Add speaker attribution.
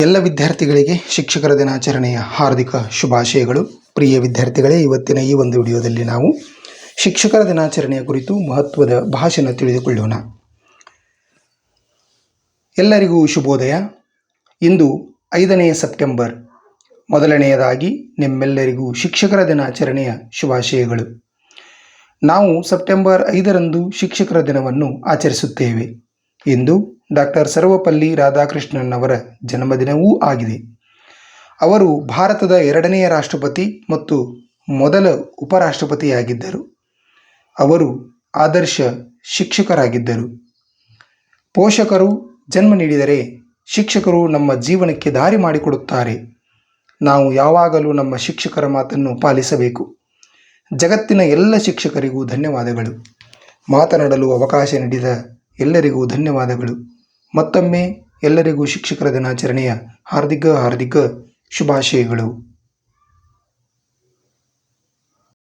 Speaker 1: ಎಲ್ಲ ವಿದ್ಯಾರ್ಥಿಗಳಿಗೆ ಶಿಕ್ಷಕರ ದಿನಾಚರಣೆಯ ಹಾರ್ದಿಕ ಶುಭಾಶಯಗಳು. ಪ್ರಿಯ ವಿದ್ಯಾರ್ಥಿಗಳೇ, ಇವತ್ತಿನ ಈ ಒಂದು ವಿಡಿಯೋದಲ್ಲಿ ನಾವು ಶಿಕ್ಷಕರ ದಿನಾಚರಣೆಯ ಕುರಿತು ಮಹತ್ವದ ಭಾಷಣ ತಿಳಿದುಕೊಳ್ಳೋಣ. ಎಲ್ಲರಿಗೂ ಶುಭೋದಯ. ಇಂದು ಐದನೆಯ ಸೆಪ್ಟೆಂಬರ್. ಮೊದಲನೆಯದಾಗಿ ನಿಮ್ಮೆಲ್ಲರಿಗೂ ಶಿಕ್ಷಕರ ದಿನಾಚರಣೆಯ ಶುಭಾಶಯಗಳು. ನಾವು ಸೆಪ್ಟೆಂಬರ್ ಐದರಂದು ಶಿಕ್ಷಕರ ದಿನವನ್ನು ಆಚರಿಸುತ್ತೇವೆ. ಇಂದು ಡಾಕ್ಟರ್ ಸರ್ವಪಲ್ಲಿ ರಾಧಾಕೃಷ್ಣನ್ ಅವರ ಜನ್ಮದಿನವೂ ಆಗಿದೆ. ಅವರು ಭಾರತದ ಎರಡನೆಯ ರಾಷ್ಟ್ರಪತಿ ಮತ್ತು ಮೊದಲ ಉಪರಾಷ್ಟ್ರಪತಿಯಾಗಿದ್ದರು. ಅವರು ಆದರ್ಶ ಶಿಕ್ಷಕರಾಗಿದ್ದರು. ಪೋಷಕರು ಜನ್ಮ ನೀಡಿದರೆ ಶಿಕ್ಷಕರು ನಮ್ಮ ಜೀವನಕ್ಕೆ ದಾರಿ ಮಾಡಿಕೊಡುತ್ತಾರೆ. ನಾವು ಯಾವಾಗಲೂ ನಮ್ಮ ಶಿಕ್ಷಕರ ಮಾತನ್ನು ಪಾಲಿಸಬೇಕು. ಜಗತ್ತಿನ ಎಲ್ಲ ಶಿಕ್ಷಕರಿಗೂ ಧನ್ಯವಾದಗಳು. ಮಾತನಾಡಲು ಅವಕಾಶ ನೀಡಿದ ಎಲ್ಲರಿಗೂ ಧನ್ಯವಾದಗಳು. ಮತ್ತೊಮ್ಮೆ ಎಲ್ಲರಿಗೂ ಶಿಕ್ಷಕರ ದಿನಾಚರಣೆಯ ಹಾರ್ದಿಕ ಹಾರ್ದಿಕ ಶುಭಾಶಯಗಳು.